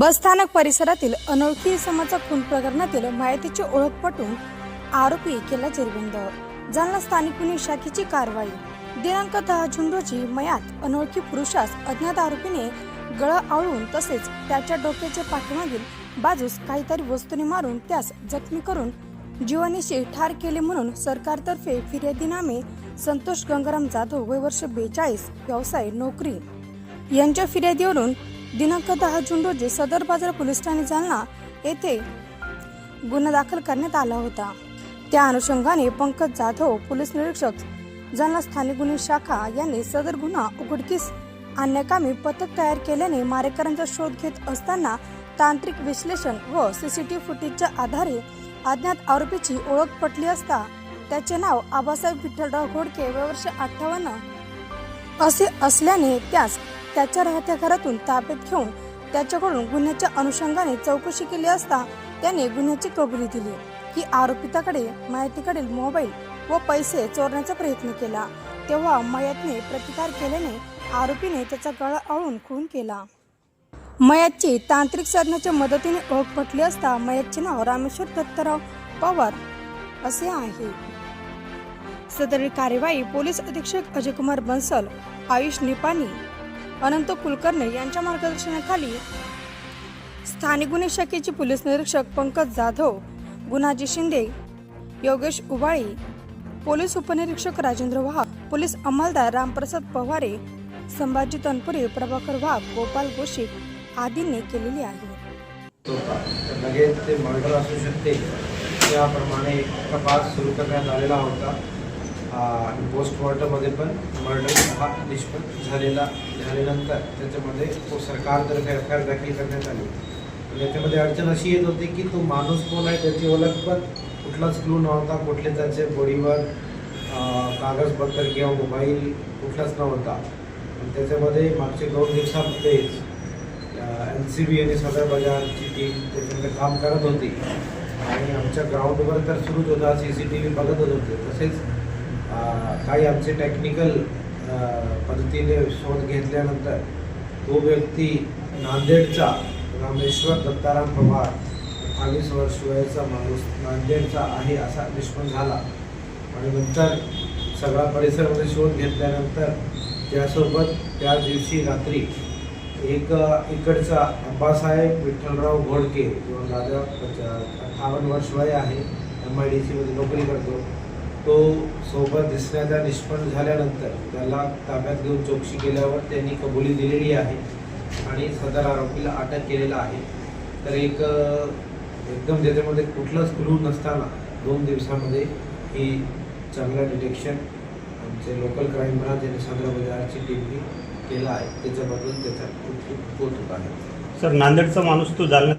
बसस्थानक परिसरातील अनोळखी इसमाचा खून प्रकरणातील माहितीची ओळख पटून आरोपी केला जेरबंद. जालना स्थानिक गुन्हे शाखेची कारवाई. दिनांक दहा जून रोजी मयात अनोळखी पुरुषास अज्ञात आरोपीने गळ आवळून तसेच त्याच्या डोक्याच्या पाठीमागील बाजूस काहीतरी वस्तूने मारून त्यास जखमी करून जीवानीशी ठार केले म्हणून सरकारतर्फे फिर्यादीनामे संतोष गंगाराम जाधव वय वर्ष बेचाळीस व्यवसाय नोकरी. यांच्या फिर्यादीवरून दिनांक दहा जून रोजी सदर बाजार पोलीस ठाणे जालना येथे गुन्हा दाखल करण्यात आला होता. त्या अनुषंगाने पंकज जाधव पोलीस निरीक्षक जालना स्थानिक गुन्हे शाखा यांनी सदर गुन्हा उघडकीस आणण्याकामी पथक तयार केल्याने मारेकरांचा शोध घेत असताना तांत्रिक विश्लेषण व सीसीटीव्ही फुटेजच्या आधारे अज्ञात आरोपीची ओळख पटली असता त्याचे नाव आबासाहेब विठ्ठलराव घोडके वय वर्ष अठ्ठावन्न असे असल्याने त्यास त्याच्या राहत्या घरातून ताब्यात घेऊन त्याच्याकडून गुन्ह्याच्या अनुषंगाने चौकशी केली असता त्याने गुन्ह्याची कबुली दिली. की आरोपिताकडे माहितीकडील मोबाईल व पैसे चोरण्याचा प्रयत्न केला. तेव्हा मयतने प्रतिकार केल्याने आरोपीने त्याचा गळा आळून खून केला. मयतची तांत्रिक साधनाच्या मदतीने ओळख पटली असता मयतचे नाव रामेश्वर दत्तराव पवार असे आहे. सदर कार्यवाही पोलीस अधीक्षक अजयकुमार बन्सल आयुष निपाणी अनंत कुलकर्णी यांच्या मार्गदर्शनाखाली स्थानिक गुन्हे शाखेचे पोलीस निरीक्षक पंकज जाधव गुणाजी शिंदे योगेश उबाळी पोलीस उपनिरीक्षक राजेंद्र वाघ पोलीस अंमलदार रामप्रसाद पवारे संभाजी तनपुरे प्रभाकर वाघ गोपाल गोशिक आदींनी केलेली आहे. लगेच ते मर्डर असू शकते. त्याप्रमाणे तपास सुरू करण्यात आलेला होता. आणि पोस्टमॉर्टममध्ये पण मर्डर हा निष्पन्न झालेला झाल्यानंतर त्याच्यामध्ये तो सरकारतर्फे एफ आय आर दाखल करण्यात आली. त्याच्यामध्ये याच्यामध्ये अडचण अशी येत होती की तो माणूस कोण आहे त्याची ओळख पण कुठलाच क्लू नव्हता कुठले त्याचे बॉडीवर कागदपत्र किंवा मोबाईल कुठलाच नव्हता. त्याच्यामध्ये मागचे दोन दिवसामध्येच एन सी बी आणि सदर बाजारची टीम त्याच्यामध्ये काम करत होती. आणि आमच्या ग्राउंडवर तर सुरूच होता सी सी टी व्ही बघतच होते. तसेच काही आमचे टेक्निकल पद्धतीने शोध घेतल्यानंतर तो व्यक्ती नांदेडचा रामेश्वर दत्ताराम पवार अठ्ठावीस वर्ष वयाचा माणूस नांदेडचा आहे असा निष्पन्न झाला. आणि नंतर सगळा परिसरामध्ये शोध घेतल्यानंतर त्यासोबत त्या दिवशी रात्री एक इकडचा अंबासाहेब विठ्ठलराव घोडके किंवा दादा अठ्ठावन्न वर्ष वय आहे एम आय डी सीमध्ये नोकरी करतो. तो सोबत दिसण्याचा निष्पन्न झाल्यानंतर त्याला ताब्यात घेऊन चौकशी केल्यावर त्यांनी कबुली दिलेली आहे आणि सदर आरोपीला अटक केलेला आहे. तर एक एकदम ज्याच्यामध्ये कुठलाच क्लू नसताना दोन दिवसामध्ये ही चांगलं डिटेक्शन आमचे लोकल क्राईम ब्रांच आणि सदर बाजारची टीमनी केला आहे. त्याच्याबद्दल त्याचा खूप खूप कौतुक आहे सर नांदेडचा माणूस तो जालना